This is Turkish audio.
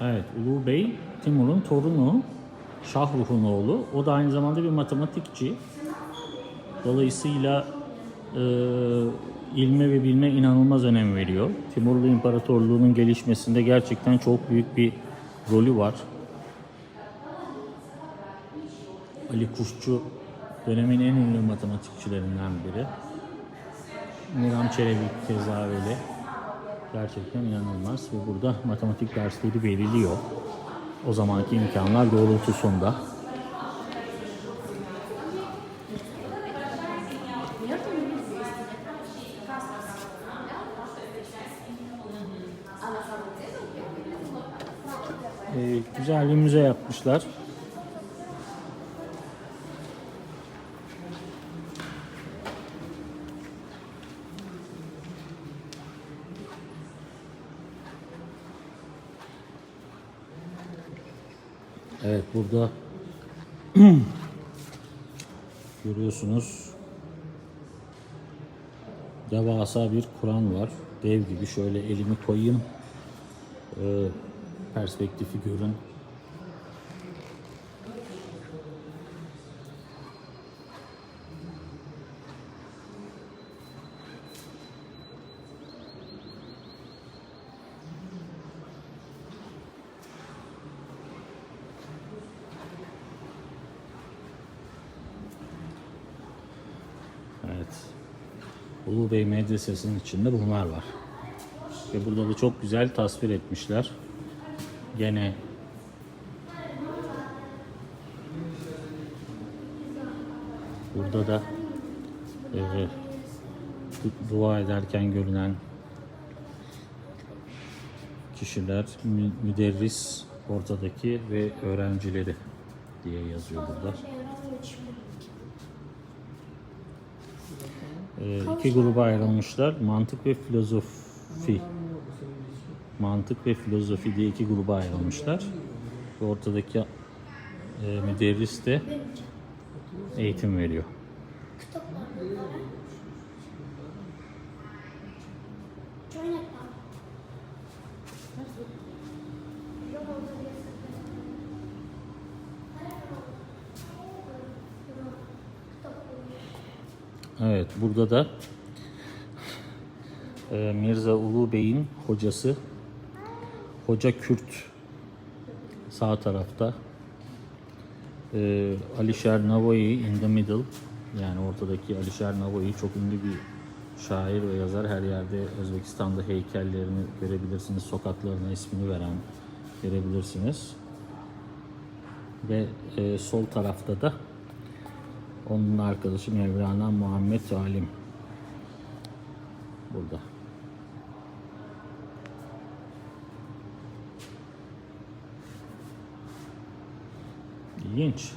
Evet, Ulu Bey Timur'un torunu, Şahruh'un oğlu. O da aynı zamanda bir matematikçi. Dolayısıyla e, ilme ve bilme inanılmaz önem veriyor. Timurlu İmparatorluğu'nun gelişmesinde gerçekten çok büyük bir rolü var. Ali Kuşçu dönemin en ünlü matematikçilerinden biri. Miram Çelebi keza öyle. Gerçekten inanılmaz ve burada matematik dersleri veriliyor. O zamanki imkanlar doğrultusunda. Ee, güzel bir müze yapmışlar. Evet burada görüyorsunuz devasa bir Kur'an var. Dev gibi şöyle elimi koyayım. Ee, perspektifi görün. Evet. Ulu Bey Medresesi'nin içinde bunlar var. Ve burada da çok güzel tasvir etmişler. Gene burada da e, du- dua ederken görünen kişiler, mü- müderris ortadaki ve öğrencileri diye yazıyor burada. E, iki gruba ayrılmışlar. Mantık ve filozofi. Mantık ve filozofi diye iki gruba ayrılmışlar. Ve ortadaki e, müderris de eğitim veriyor. Evet, burada da e, Mirza Ulu Bey'in hocası Hoca Kürt sağ tarafta. E, Alişer Navoiy in the middle yani ortadaki Alişer Navoiy çok ünlü bir şair ve yazar. Her yerde Özbekistan'da heykellerini görebilirsiniz. Sokaklarına ismini veren görebilirsiniz. Ve e, sol tarafta da onun arkadaşı Mevlana Muhammed Alim. Burada. İlginç.